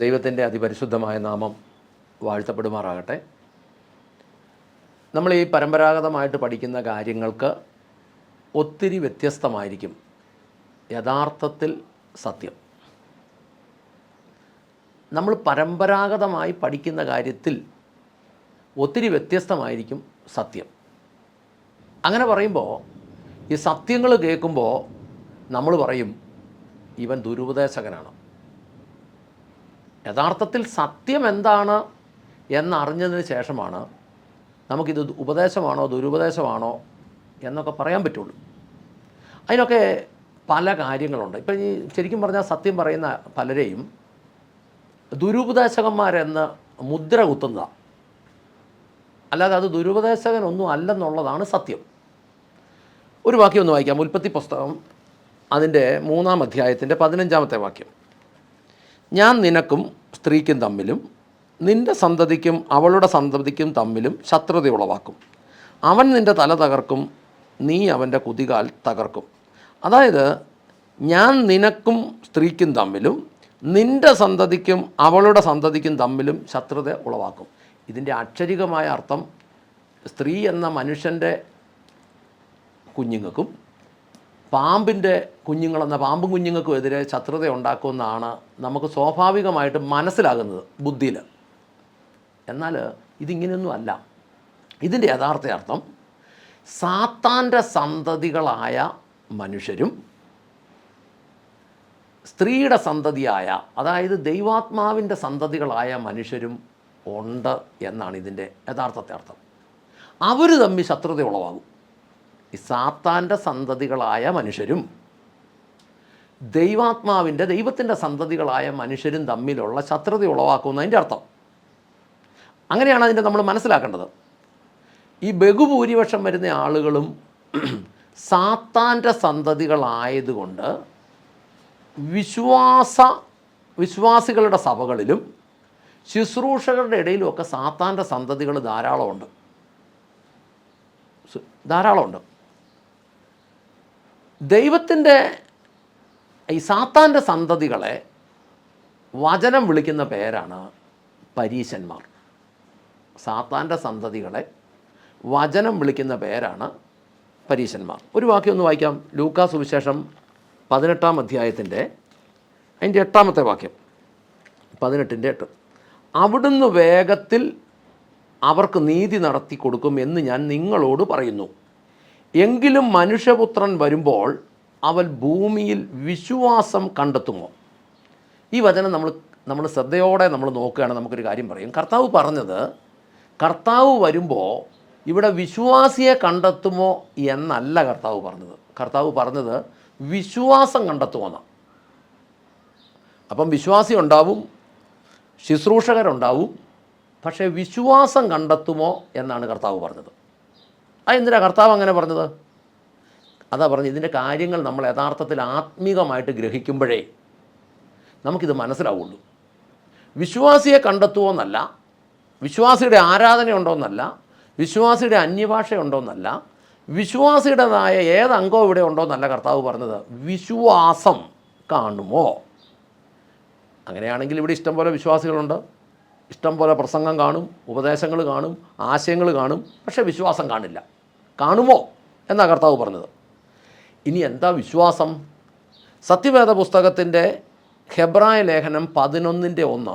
ദൈവത്തിന്റെ അതിപരിശുദ്ധമായ നാമം വാഴ്ത്തപ്പെടുമാറാകട്ടെ. നമ്മൾ ഈ പരമ്പരാഗതമായിട്ട് പഠിക്കുന്ന കാര്യങ്ങൾക്ക് ഒത്തിരി വ്യത്യസ്തമായിരിക്കും. യഥാർത്ഥത്തിൽ സത്യം. നമ്മൾ പരമ്പരാഗതമായി പഠിക്കുന്ന കാര്യത്തിൽ ഒത്തിരി വ്യത്യസ്തമായിരിക്കും സത്യം. അങ്ങനെ പറയുമ്പോൾ ഈ സത്യങ്ങൾ കേൾക്കുമ്പോൾ നമ്മൾ പറയും ഇവൻ ദുരുപദേശകനാണ്. യഥാർത്ഥത്തിൽ സത്യം എന്താണ് എന്നറിഞ്ഞതിന് ശേഷമാണ് നമുക്കിത് ഉപദേശമാണോ ദുരുപദേശമാണോ എന്നൊക്കെ പറയാൻ പറ്റുള്ളൂ. അതിനൊക്കെ പല കാര്യങ്ങളുണ്ട്. ഇപ്പം ഈ ശരിക്കും പറഞ്ഞാൽ സത്യം പറയുന്ന പലരെയും ദുരുപദേശകന്മാരെന്ന് മുദ്ര കുത്തുന്നതാണ് അല്ലാതെ അത് ദുരുപദേശകനൊന്നും അല്ലെന്നുള്ളതാണ് സത്യം. ഒരു വാക്യം ഒന്ന് വായിക്കാം. ഉൽപ്പത്തി പുസ്തകം അതിന്റെ മൂന്നാം അധ്യായത്തിന്റെ പതിനഞ്ചാമത്തെ വാക്യം. ഞാൻ നിനക്കും സ്ത്രീക്കും തമ്മിലും നിന്റെ സന്തതിക്കും അവളുടെ സന്തതിക്കും തമ്മിലും ശത്രുത ഉളവാക്കും. അവൻ നിന്റെ തല തകർക്കും നീ അവന്റെ കുതികാൽ തകർക്കും. അതായത് ഞാൻ നിനക്കും സ്ത്രീക്കും തമ്മിലും നിന്റെ സന്തതിക്കും അവളുടെ സന്തതിക്കും തമ്മിലും ശത്രുത ഉളവാക്കും. ഇതിന്റെ അക്ഷരികമായ അർത്ഥം സ്ത്രീ എന്ന മനുഷ്യന്റെ കുഞ്ഞുങ്ങൾക്കും പാമ്പിന്റെ കുഞ്ഞുങ്ങളെന്ന പാമ്പും കുഞ്ഞുങ്ങൾക്കും എതിരെ ശത്രുത ഉണ്ടാക്കുമെന്നാണ് നമുക്ക് സ്വാഭാവികമായിട്ട് മനസ്സിലാകുന്നത് ബുദ്ധിയിൽ. എന്നാൽ ഇതിങ്ങനെയൊന്നും അല്ല. ഇതിന്റെ യഥാർത്ഥ അർത്ഥം സാത്താന്റെ സന്തതികളായ മനുഷ്യരും സ്ത്രീയുടെ സന്തതിയായ അതായത് ദൈവാത്മാവിന്റെ സന്തതികളായ മനുഷ്യരും ഉണ്ട് എന്നാണ് ഇതിന്റെ യഥാർത്ഥത്തെ അർത്ഥം. അവർ തമ്മിൽ ശത്രുത ഉളവാകും ഈ സാത്താന്റെ സന്തതികളായ മനുഷ്യരും ദൈവാത്മാവിന്റെ ദൈവത്തിന്റെ സന്തതികളായ മനുഷ്യരും തമ്മിലുള്ള ശത്രുത ഉളവാക്കുന്നതിന്റെ അർത്ഥം. അങ്ങനെയാണ് അതിന്റെ നമ്മൾ മനസ്സിലാക്കേണ്ടത്. ഈ ബഹുഭൂരിപക്ഷം വരുന്ന ആളുകളും സാത്താന്റെ സന്തതികളായതുകൊണ്ട് വിശ്വാസ വിശ്വാസികളുടെ സഭകളിലും ശുശ്രൂഷകളുടെ ഇടയിലുമൊക്കെ സാത്താന്റെ സന്തതികൾ ധാരാളമുണ്ട്. ധാരാളമുണ്ട്. ദൈവത്തിന്റെ ഈ സാത്താന്റെ സന്തതികളെ വചനം വിളിക്കുന്ന പേരാണ് പരീശന്മാർ. സാത്താന്റെ സന്തതികളെ വചനം വിളിക്കുന്ന പേരാണ് പരീശന്മാർ. ഒരു വാക്യം ഒന്ന് വായിക്കാം. ലൂക്കാ സുവിശേഷം പതിനെട്ടാം അധ്യായത്തിന്റെ അതിന്റെ എട്ടാമത്തെ വാക്യം. പതിനെട്ടിന്റെ എട്ട്. അവിടുന്ന് വേഗത്തിൽ അവർക്ക് നീതി നടത്തി കൊടുക്കും എന്ന് ഞാൻ നിങ്ങളോട് പറയുന്നു. എങ്കിലും മനുഷ്യപുത്രൻ വരുമ്പോൾ അവൻ ഭൂമിയിൽ വിശ്വാസം കണ്ടെത്തുമോ? ഈ വചനം നമ്മൾ നമ്മൾ ശ്രദ്ധയോടെ നമ്മൾ നോക്കുകയാണെങ്കിൽ നമുക്കൊരു കാര്യം പറയും. കർത്താവ് പറഞ്ഞത് കർത്താവ് വരുമ്പോൾ ഇവിടെ വിശ്വാസിയെ കണ്ടെത്തുമോ എന്നല്ല കർത്താവ് പറഞ്ഞത്. കർത്താവ് പറഞ്ഞത് വിശ്വാസം കണ്ടെത്തുമോ എന്നാണ് അപ്പം വിശ്വാസി ഉണ്ടാവും ശുശ്രൂഷകരുണ്ടാവും പക്ഷേ വിശ്വാസം കണ്ടെത്തുമോ എന്നാണ് കർത്താവ് പറഞ്ഞത്. അതെന്തിനാ കർത്താവ് അങ്ങനെ പറഞ്ഞത്? അതാ പറഞ്ഞത് ഇതിന്റെ കാര്യങ്ങൾ നമ്മൾ യഥാർത്ഥത്തിൽ ആത്മീകമായിട്ട് ഗ്രഹിക്കുമ്പോഴേ നമുക്കിത് മനസ്സിലാവുള്ളൂ. വിശ്വാസിയെ കണ്ടെത്തുമോ എന്നല്ല വിശ്വാസിയുടെ ആരാധന ഉണ്ടോയെന്നല്ല വിശ്വാസിയുടെ അന്യഭാഷ ഉണ്ടോയെന്നല്ല വിശ്വാസിയുടേതായ ഏത് അംഗവും ഇവിടെ ഉണ്ടോയെന്നല്ല കർത്താവ് പറഞ്ഞത്. വിശ്വാസം കാണുമോ? അങ്ങനെയാണെങ്കിൽ ഇവിടെ ഇഷ്ടംപോലെ വിശ്വാസികളുണ്ട്. ഇഷ്ടംപോലെ പ്രസംഗം കാണും ഉപദേശങ്ങൾ കാണും ആശയങ്ങൾ കാണും പക്ഷേ വിശ്വാസം കാണില്ല. കാണുമോ എന്നാണ് കർത്താവ് പറഞ്ഞത്. ഇനി എന്താ വിശ്വാസം? സത്യവേദ പുസ്തകത്തിന്റെ ഹെബ്രായ ലേഖനം പതിനൊന്നിന്റെ ഒന്ന്.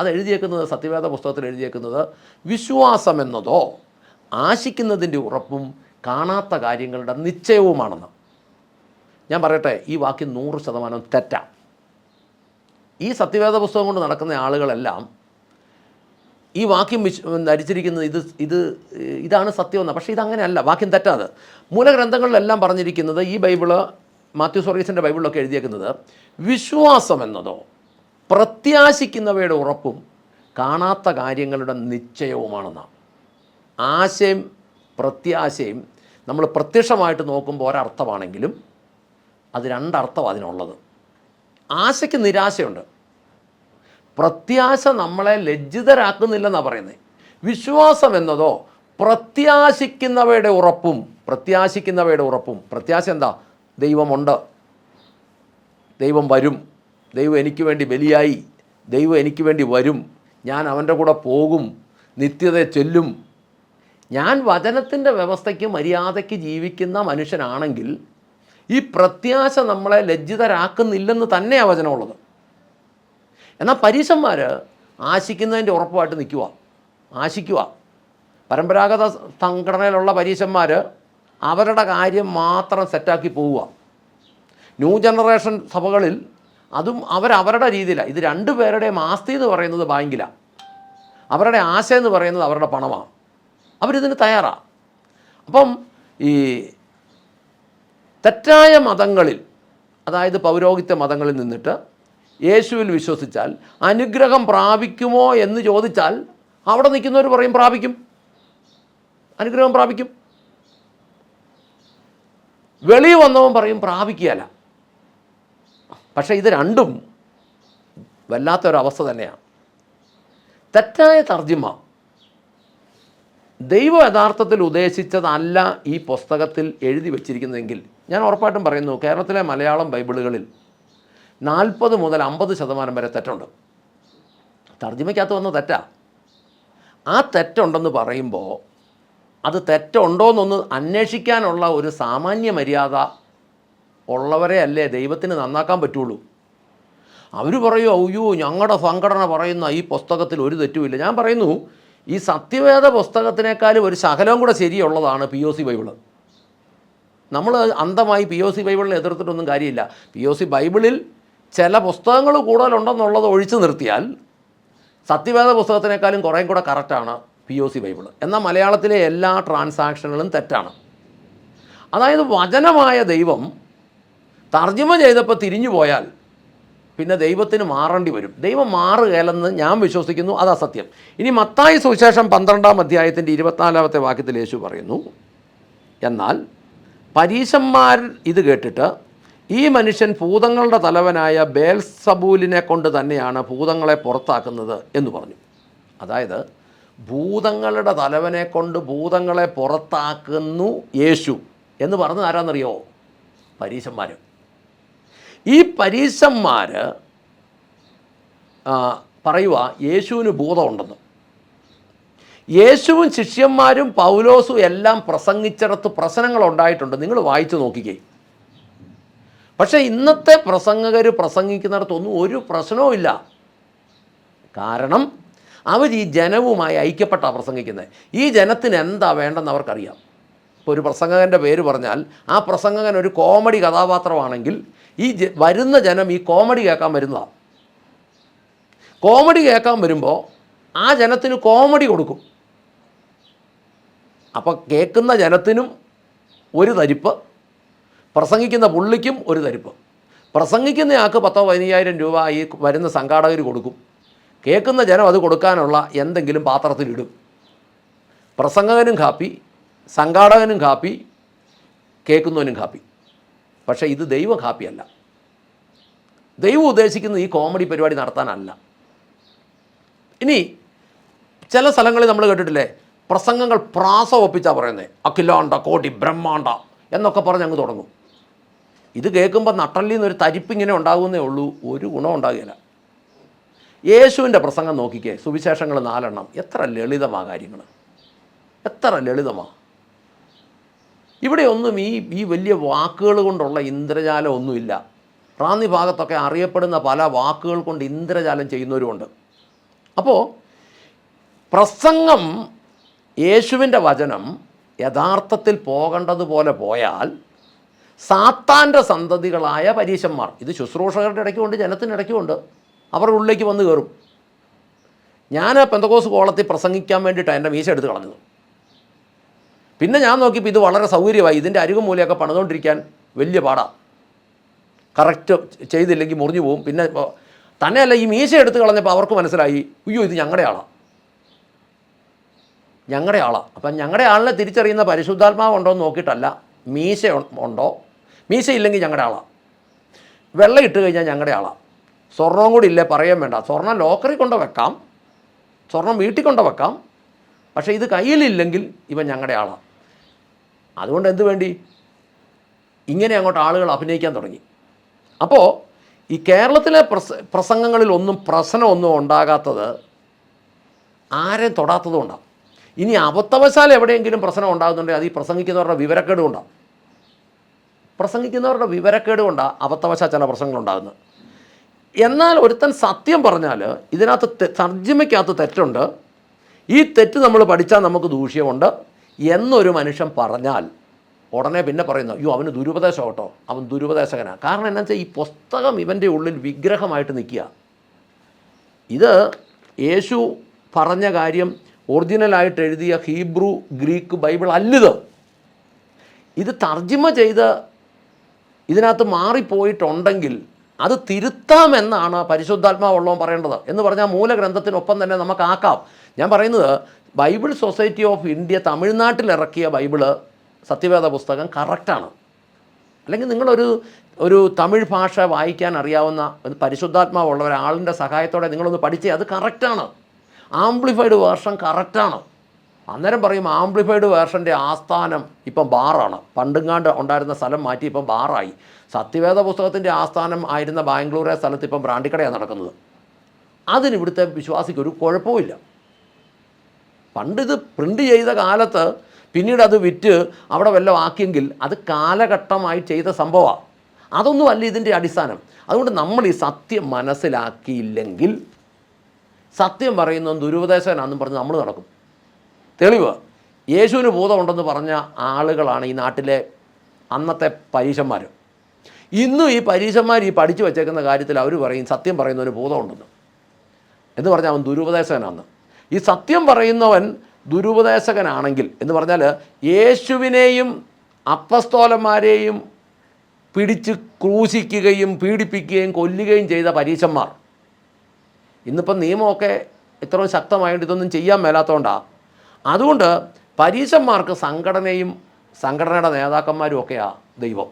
അത് എഴുതിയേക്കുന്നത് സത്യവേദ പുസ്തകത്തിൽ എഴുതിയേക്കുന്നത് വിശ്വാസം എന്നതോ ആശിക്കുന്നതിന്റെ ഉറപ്പും കാണാത്ത കാര്യങ്ങളുടെ നിശ്ചയവുമാണെന്ന്. ഞാൻ പറയട്ടെ ഈ വാക്യം നൂറ് ശതമാനം തെറ്റാണ് ഈ സത്യവേദ പുസ്തകം കൊണ്ട് നടക്കുന്ന ആളുകളെല്ലാം ഈ വാക്യം വിശ് ധരിച്ചിരിക്കുന്നത് ഇത് ഇത് ഇതാണ് സത്യമെന്ന് പക്ഷേ ഇതങ്ങനെയല്ല. വാക്യം തെറ്റാത് മൂലഗ്രന്ഥങ്ങളിലെല്ലാം പറഞ്ഞിരിക്കുന്നത് ഈ ബൈബിൾ മാത്യു സ്വർഗീസിന്റെ ബൈബിളിലൊക്കെ എഴുതിയേക്കുന്നത് വിശ്വാസം എന്നതോ പ്രത്യാശിക്കുന്നവയുടെ ഉറപ്പും കാണാത്ത കാര്യങ്ങളുടെ നിശ്ചയവുമാണെന്നാണ്. ആശയം പ്രത്യാശയും നമ്മൾ പ്രത്യക്ഷമായിട്ട് നോക്കുമ്പോൾ ഒരർത്ഥമാണെങ്കിലും അത് രണ്ടർത്ഥം അതിനുള്ളത്. ആശയ്ക്ക് നിരാശയുണ്ട്. പ്രത്യാശ നമ്മളെ ലജ്ജിതരാക്കുന്നില്ലെന്നാണ് പറയുന്നത് വിശ്വാസം എന്നതോ പ്രത്യാശിക്കുന്നവയുടെ ഉറപ്പും പ്രത്യാശിക്കുന്നവയുടെ ഉറപ്പും. പ്രത്യാശ എന്താ? ദൈവമുണ്ട്. ദൈവം വരും. ദൈവം എനിക്ക് വേണ്ടി ബലിയായി. ദൈവം എനിക്ക് വേണ്ടി വരും. ഞാൻ അവന്റെ കൂടെ പോകും. നിത്യത ചൊല്ലും. ഞാൻ വചനത്തിന്റെ വ്യവസ്ഥയ്ക്ക് മര്യാദയ്ക്ക് ജീവിക്കുന്ന മനുഷ്യനാണെങ്കിൽ ഈ പ്രത്യാശ നമ്മളെ ലജ്ജിതരാക്കുന്നില്ലെന്ന് തന്നെയാണ് വചനമുള്ളത്. എന്നാൽ പരീശന്മാർ ആശിക്കുന്നതിന്റെ ഉറപ്പായിട്ട് നിൽക്കുക ആശിക്കുക പരമ്പരാഗത സംഘടനയിലുള്ള പരീശന്മാർ അവരുടെ കാര്യം മാത്രം സെറ്റാക്കി പോവുക. ന്യൂ ജനറേഷൻ സഭകളിൽ അതും അവരവരുടെ രീതിയിലാണ് ഇത് രണ്ടു പേരുടെയും ആസ്തി എന്ന് പറയുന്നത് ബാങ്കിലാണ് അവരുടെ ആശയം എന്ന് പറയുന്നത് അവരുടെ പണമാണ് അവരിതിന് തയ്യാറാണ് അപ്പം ഈ തെറ്റായ മതങ്ങളിൽ അതായത് പൗരോഹിത്യ മതങ്ങളിൽ നിന്നിട്ട് യേശുവിൽ വിശ്വസിച്ചാൽ അനുഗ്രഹം പ്രാപിക്കുമോ എന്ന് ചോദിച്ചാൽ അവിടെ നിൽക്കുന്നവർ പറയും പ്രാപിക്കും. അനുഗ്രഹം പ്രാപിക്കും. വെളി വന്നവൻ പറയും പ്രാപിക്കുകയല്ല. പക്ഷേ ഇത് രണ്ടും വല്ലാത്തൊരവസ്ഥ തന്നെയാണ്. തെറ്റായ തർജിമ ദൈവ യഥാർത്ഥത്തിൽ ഉദ്ദേശിച്ചതല്ല ഈ പുസ്തകത്തിൽ എഴുതി വച്ചിരിക്കുന്നതെങ്കിൽ ഞാൻ ഉറപ്പായിട്ടും പറയുന്നു കേരളത്തിലെ മലയാളം ബൈബിളുകളിൽ നാൽപ്പത് മുതൽ അമ്പത് ശതമാനം വരെ തെറ്റുണ്ട്. തർജിമയ്ക്കകത്ത് വന്ന തെറ്റാ. ആ തെറ്റുണ്ടെന്ന് പറയുമ്പോൾ അത് തെറ്റുണ്ടോയെന്നൊന്ന് അന്വേഷിക്കാനുള്ള ഒരു സാമാന്യ മര്യാദ ഉള്ളവരെ അല്ലേ ദൈവത്തിന് നന്നാക്കാൻ പറ്റുള്ളൂ. അവർ പറയൂ അയ്യോ ഞങ്ങളുടെ സംഘടന പറയുന്ന ഈ പുസ്തകത്തിൽ ഒരു തെറ്റുമില്ല ഞാൻ പറയുന്നു ഈ സത്യവേദ പുസ്തകത്തിനേക്കാളും ഒരു ശകലം കൂടെ ശരിയുള്ളതാണ് പി ഒ സി ബൈബിൾ നമ്മൾ അന്ധമായി പി ഒ സി ബൈബിളിനെ എതിർത്തിട്ടൊന്നും കാര്യമില്ല. പി ഒ സി ബൈബിളിൽ ചില പുസ്തകങ്ങൾ കൂടുതലുണ്ടെന്നുള്ളത് ഒഴിച്ചു നിർത്തിയാൽ സത്യവേദ പുസ്തകത്തിനേക്കാളും കുറേ കൂടെ കറക്റ്റാണ് പി ഒ സി ബൈബിൾ എന്നാൽ മലയാളത്തിലെ എല്ലാ ട്രാൻസാക്ഷനുകളും തെറ്റാണ്. അതായത് വചനമായ ദൈവം തർജമ ചെയ്തപ്പോൾ തിരിഞ്ഞു പോയാൽ പിന്നെ ദൈവത്തിന് മാറേണ്ടി വരും. ദൈവം മാറുകയല്ലെന്ന് ഞാൻ വിശ്വസിക്കുന്നു അത് അസത്യം ഇനി മത്തായി സുവിശേഷം പന്ത്രണ്ടാം അധ്യായത്തിന്റെ ഇരുപത്തിനാലാമത്തെ വാക്യത്തിൽ യേശു പറയുന്നു എന്നാൽ പരീശന്മാർ ഇത് കേട്ടിട്ട് ഈ മനുഷ്യൻ ഭൂതങ്ങളുടെ തലവനായ ബേൽസബൂലിനെ കൊണ്ട് തന്നെയാണ് ഭൂതങ്ങളെ പുറത്താക്കുന്നത് എന്ന് പറഞ്ഞു. അതായത് ഭൂതങ്ങളുടെ തലവനെ കൊണ്ട് ഭൂതങ്ങളെ പുറത്താക്കുന്നു യേശു എന്ന് പറഞ്ഞത് ആരാന്നറിയോ? പരീശന്മാർ ഈ പരീശന്മാർ പറയുക യേശുവിന് ഭൂതമുണ്ടെന്ന്. യേശുവും ശിഷ്യന്മാരും പൗലോസും എല്ലാം പ്രസംഗിച്ചിടത്ത് പ്രശ്നങ്ങൾ ഉണ്ടായിട്ടുണ്ട് നിങ്ങൾ വായിച്ചു നോക്കിക്കേ. പക്ഷേ ഇന്നത്തെ പ്രസംഗകർ പ്രസംഗിക്കുന്നിടത്തൊന്നും ഒരു പ്രശ്നവുമില്ല കാരണം അവർ ഈ ജനവുമായി ഐക്യപ്പെട്ടാണ് പ്രസംഗിക്കുന്നത് ഈ ജനത്തിന് എന്താ വേണ്ടെന്ന് അവർക്കറിയാം. ഇപ്പോൾ ഒരു പ്രസംഗകന്റെ പേര് പറഞ്ഞാൽ ആ പ്രസംഗകൻ ഒരു കോമഡി കഥാപാത്രമാണെങ്കിൽ ഈ വരുന്ന ജനം ഈ കോമഡി കേൾക്കാൻ വരുന്നതാണ് കോമഡി കേൾക്കാൻ വരുമ്പോൾ ആ ജനത്തിന് കോമഡി കൊടുക്കും. അപ്പോൾ കേൾക്കുന്ന ജനത്തിനും ഒരു തരിപ്പ് പ്രസംഗിക്കുന്ന പുള്ളിക്കും ഒരു തരിപ്പ്. പ്രസംഗിക്കുന്നയാൾക്ക് പത്തോ പതിനയ്യായിരം രൂപ ഈ വരുന്ന സംഘാടകർ കൊടുക്കും. കേൾക്കുന്ന ജനം അത് കൊടുക്കാനുള്ള എന്തെങ്കിലും പാത്രത്തിലിടും പ്രസംഗകനും കാപ്പി സംഘാടകനും കാപ്പി കേൾക്കുന്നവനും കാപ്പി. പക്ഷേ ഇത് ദൈവ കാപ്പിയല്ല. ദൈവം ഉദ്ദേശിക്കുന്നത് ഈ കോമഡി പരിപാടി നടത്താനല്ല. ഇനി ചില സ്ഥലങ്ങളിൽ നമ്മൾ കേട്ടിട്ടില്ലേ? പ്രസംഗങ്ങൾ പ്രാസം ഒപ്പിച്ചാണ് പറയുന്നത് അഖിലാണ്ട കോടി ബ്രഹ്മാണ്ട എന്നൊക്കെ പറഞ്ഞ് അങ്ങ് തുടങ്ങും. ഇത് കേൾക്കുമ്പോൾ നട്ടല്ലിൽ നിന്നൊരു തരിപ്പിങ്ങനെ ഉണ്ടാകുന്നേ ഉള്ളൂ ഒരു ഗുണം ഉണ്ടാകില്ല യേശുവിന്റെ പ്രസംഗം നോക്കിക്കേ സുവിശേഷങ്ങൾ നാലെണ്ണം. എത്ര ലളിതമാ കാര്യങ്ങൾ എത്ര ലളിതമാ. ഇവിടെയൊന്നും ഈ ഈ വലിയ വാക്കുകൾ കൊണ്ടുള്ള ഇന്ദ്രജാലം ഒന്നുമില്ല. റാന്നി ഭാഗത്തൊക്കെ അറിയപ്പെടുന്ന പല വാക്കുകൾ കൊണ്ട് ഇന്ദ്രജാലം ചെയ്യുന്നവരുമുണ്ട് അപ്പോൾ പ്രസംഗം യേശുവിന്റെ വചനം യഥാർത്ഥത്തിൽ പോകേണ്ടതുപോലെ പോയാൽ സാത്താന്റെ സന്തതികളായ പരീശന്മാർ. ഇത് ശുശ്രൂഷകരുടെ ഇടയ്ക്കുണ്ട് ജനത്തിനിടയ്ക്കുമുണ്ട് അവരുടെ ഉള്ളിലേക്ക് വന്ന് കയറും. ഞാൻ പെന്തകോസ് കോളത്തിൽ പ്രസംഗിക്കാൻ വേണ്ടിയിട്ടാണ് എന്റെ മീശ എടുത്ത് കളഞ്ഞത്. പിന്നെ ഞാൻ നോക്കിയപ്പോൾ ഇത് വളരെ സൗകര്യമായി ഇതിന്റെ അരികും മൂലയൊക്കെ പണിതുകൊണ്ടിരിക്കാൻ വലിയ പാടാണ് കറക്റ്റ് ചെയ്തില്ലെങ്കിൽ മുറിഞ്ഞു പോകും പിന്നെ തന്നെയല്ല ഈ മീശ എടുത്ത് കളഞ്ഞപ്പോൾ അവർക്ക് മനസ്സിലായി അയ്യോ ഇത് ഞങ്ങളുടെ ആളാണ് ഞങ്ങളുടെ ആളാണ് അപ്പം ഞങ്ങളുടെ ആളിനെ തിരിച്ചറിയുന്ന പരിശുദ്ധാത്മാവ് ഉണ്ടോ എന്ന് നോക്കിയിട്ടല്ല മീശ ഉണ്ടോ? മീശ ഇല്ലെങ്കിൽ ഞങ്ങളുടെ ആളാണ് വെള്ളം ഇട്ട് കഴിഞ്ഞാൽ ഞങ്ങളുടെ ആളാണ് സ്വർണവും കൂടി ഇല്ലേ പറയാൻ വേണ്ട. സ്വർണം ലോക്കറി കൊണ്ട് വെക്കാം. സ്വർണം വീട്ടിൽ കൊണ്ട് വെക്കാം. പക്ഷേ ഇത് കയ്യിലില്ലെങ്കിൽ ഇവൻ ഞങ്ങളുടെ ആളാണ് അതുകൊണ്ട് എന്ത് വേണ്ടി? ഇങ്ങനെ അങ്ങോട്ട് ആളുകൾ അഭിനയിക്കാൻ തുടങ്ങി. അപ്പോൾ ഈ കേരളത്തിലെ പ്രസ പ്രസംഗങ്ങളിൽ ഒന്നും പ്രശ്നമൊന്നും ഉണ്ടാകാത്തത് ആരെയും തൊടാത്തതുകൊണ്ടാണ് ഇനി അബദ്ധവശാൽ എവിടെയെങ്കിലും പ്രശ്നം ഉണ്ടാകുന്നുണ്ടെങ്കിൽ അത് ഈ പ്രസംഗിക്കുന്നവരുടെ വിവരക്കേട് കൊണ്ടാണ് പ്രസംഗിക്കുന്നവരുടെ വിവരക്കേട് കൊണ്ടാണ് അബദ്ധവശാൽ ചില പ്രസംഗങ്ങളുണ്ടാകുന്നത്. എന്നാൽ ഒരുത്തൻ സത്യം പറഞ്ഞാൽ ഇതിനകത്ത് തർജിമയ്ക്കകത്ത് തെറ്റുണ്ട്. ഈ തെറ്റ് നമ്മൾ പഠിച്ചാൽ നമുക്ക് ദൂഷ്യമുണ്ട്. എന്നൊരു മനുഷ്യൻ പറഞ്ഞാൽ ഉടനെ പിന്നെ പറയുന്നു അയ്യോ അവന് ദുരുപദേശം കേട്ടോ. അവൻ ദുരുപദേശകനാണ് കാരണം എന്നാ വെച്ചാൽ ഈ പുസ്തകം ഇവന്റെ ഉള്ളിൽ വിഗ്രഹമായിട്ട് നിൽക്കുക. ഇത് യേശു പറഞ്ഞ കാര്യം ഒറിജിനലായിട്ട് എഴുതിയ ഹീബ്രു ഗ്രീക്ക് ബൈബിൾ അല്ലിത്. ഇത് തർജിമ ചെയ്ത് ഇതിനകത്ത് മാറിപ്പോയിട്ടുണ്ടെങ്കിൽ അത് തിരുത്താമെന്നാണ് പരിശുദ്ധാത്മാവുള്ളവൻ പറയേണ്ടത് എന്ന് പറഞ്ഞാൽ മൂലഗ്രന്ഥത്തിനൊപ്പം തന്നെ നമുക്കാക്കാം. ഞാൻ പറയുന്നത് ബൈബിൾ സൊസൈറ്റി ഓഫ് ഇന്ത്യ തമിഴ്നാട്ടിൽ ഇറക്കിയ ബൈബിൾ സത്യവേദ പുസ്തകം കറക്റ്റാണ്. അല്ലെങ്കിൽ നിങ്ങളൊരു ഒരു തമിഴ് ഭാഷ വായിക്കാൻ അറിയാവുന്ന പരിശുദ്ധാത്മാവുള്ള ഒരാളിന്റെ സഹായത്തോടെ നിങ്ങളൊന്ന് പഠിച്ചേ അത് കറക്റ്റാണ്. ആംപ്ലിഫൈഡ് വേർഷൻ കറക്റ്റാണ്. അന്നേരം പറയും ആംപ്ലിഫൈഡ് വേർഷന്റെ ആസ്ഥാനം ഇപ്പം ബാറാണ്. പണ്ടുങ്ങാണ്ട് ഉണ്ടായിരുന്ന സ്ഥലം മാറ്റി ഇപ്പം ബാറായി. സത്യവേദ പുസ്തകത്തിന്റെ ആസ്ഥാനം ആയിരുന്ന ബാംഗ്ലൂരെ സ്ഥലത്ത് ഇപ്പം ബ്രാണ്ടിക്കടയാണ് നടക്കുന്നത്. അതിന് ഇവിടുത്തെ വിശ്വാസിക്ക് ഒരു കുഴപ്പമില്ല പണ്ടിത് പ്രിന്റ് ചെയ്ത കാലത്ത് പിന്നീട് അത് വിറ്റ് അവിടെ വല്ലതും ആക്കിയെങ്കിൽ അത് കാലഘട്ടമായി ചെയ്ത സംഭവമാണ്. അതൊന്നുമല്ല ഇതിന്റെ അടിസ്ഥാനം. അതുകൊണ്ട് നമ്മൾ ഈ സത്യം മനസ്സിലാക്കിയില്ലെങ്കിൽ സത്യം പറയുന്ന ദുരുപദേശകനാണെന്നും പറഞ്ഞ് നമ്മൾ നടക്കും. തെളിവ്. യേശുവിന് ബോധമുണ്ടെന്ന് പറഞ്ഞ ആളുകളാണ് ഈ നാട്ടിലെ അന്നത്തെ പരീശന്മാർ ഇന്നും ഈ പരീശന്മാർ ഈ പഠിച്ചു വച്ചേക്കുന്ന കാര്യത്തിൽ അവർ പറയും സത്യം പറയുന്നവന് ബോധമുണ്ടെന്ന്. എന്ന് പറഞ്ഞാൽ അവൻ ദുരുപദേശകനാണ് ഈ സത്യം പറയുന്നവൻ ദുരുപദേശകനാണെങ്കിൽ എന്ന് പറഞ്ഞാൽ യേശുവിനെയും അപ്പസ്തോലന്മാരെയും പിടിച്ച് ക്രൂശിക്കുകയും പീഡിപ്പിക്കുകയും കൊല്ലുകയും ചെയ്ത പരീശന്മാർ. ഇന്നിപ്പം നിയമമൊക്കെ ഇത്രയും ശക്തമായിട്ട് ഇതൊന്നും ചെയ്യാൻ മേലാത്തതുകൊണ്ടാണ് അതുകൊണ്ട് പരീശന്മാർക്ക് സംഘടനയും സംഘടനയുടെ നേതാക്കന്മാരും ഒക്കെയാണ് ദൈവം.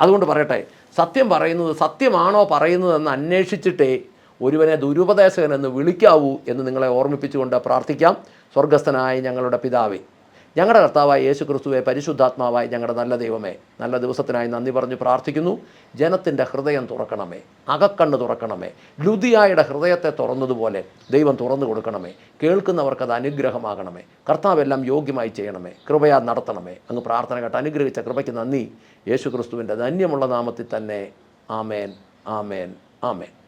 അതുകൊണ്ട് പറയട്ടെ സത്യം പറയുന്നത് സത്യമാണോ പറയുന്നതെന്ന് അന്വേഷിച്ചിട്ടേ ഒരുവനെ ദുരുപദേശകനെന്ന് വിളിക്കാവൂ എന്ന് നിങ്ങളെ ഓർമ്മിപ്പിച്ചുകൊണ്ട് പ്രാർത്ഥിക്കാം. സ്വർഗസ്ഥനായ ഞങ്ങളുടെ പിതാവേ ഞങ്ങളുടെ കർത്താവായ യേശു ക്രിസ്തുവെ പരിശുദ്ധാത്മാവായി ഞങ്ങളുടെ നല്ല ദൈവമേ നല്ല ദിവസത്തിനായി നന്ദി പറഞ്ഞ് പ്രാർത്ഥിക്കുന്നു. ജനത്തിന്റെ ഹൃദയം തുറക്കണമേ അകക്കണ്ണ് തുറക്കണമേ ലുതിയായുടെ ഹൃദയത്തെ തുറന്നതുപോലെ ദൈവം തുറന്നു കൊടുക്കണമേ കേൾക്കുന്നവർക്കത് അനുഗ്രഹമാകണമേ കർത്താവെല്ലാം യോഗ്യമായി ചെയ്യണമേ കൃപയാ നടത്തണമേ. അങ്ങ് പ്രാർത്ഥന കേട്ട് അനുഗ്രഹിച്ച കൃപയ്ക്ക് നന്ദി. യേശു ക്രിസ്തുവിന്റെ ധന്യമുള്ള നാമത്തിൽ തന്നെ ആമേൻ ആമേൻ ആമേൻ.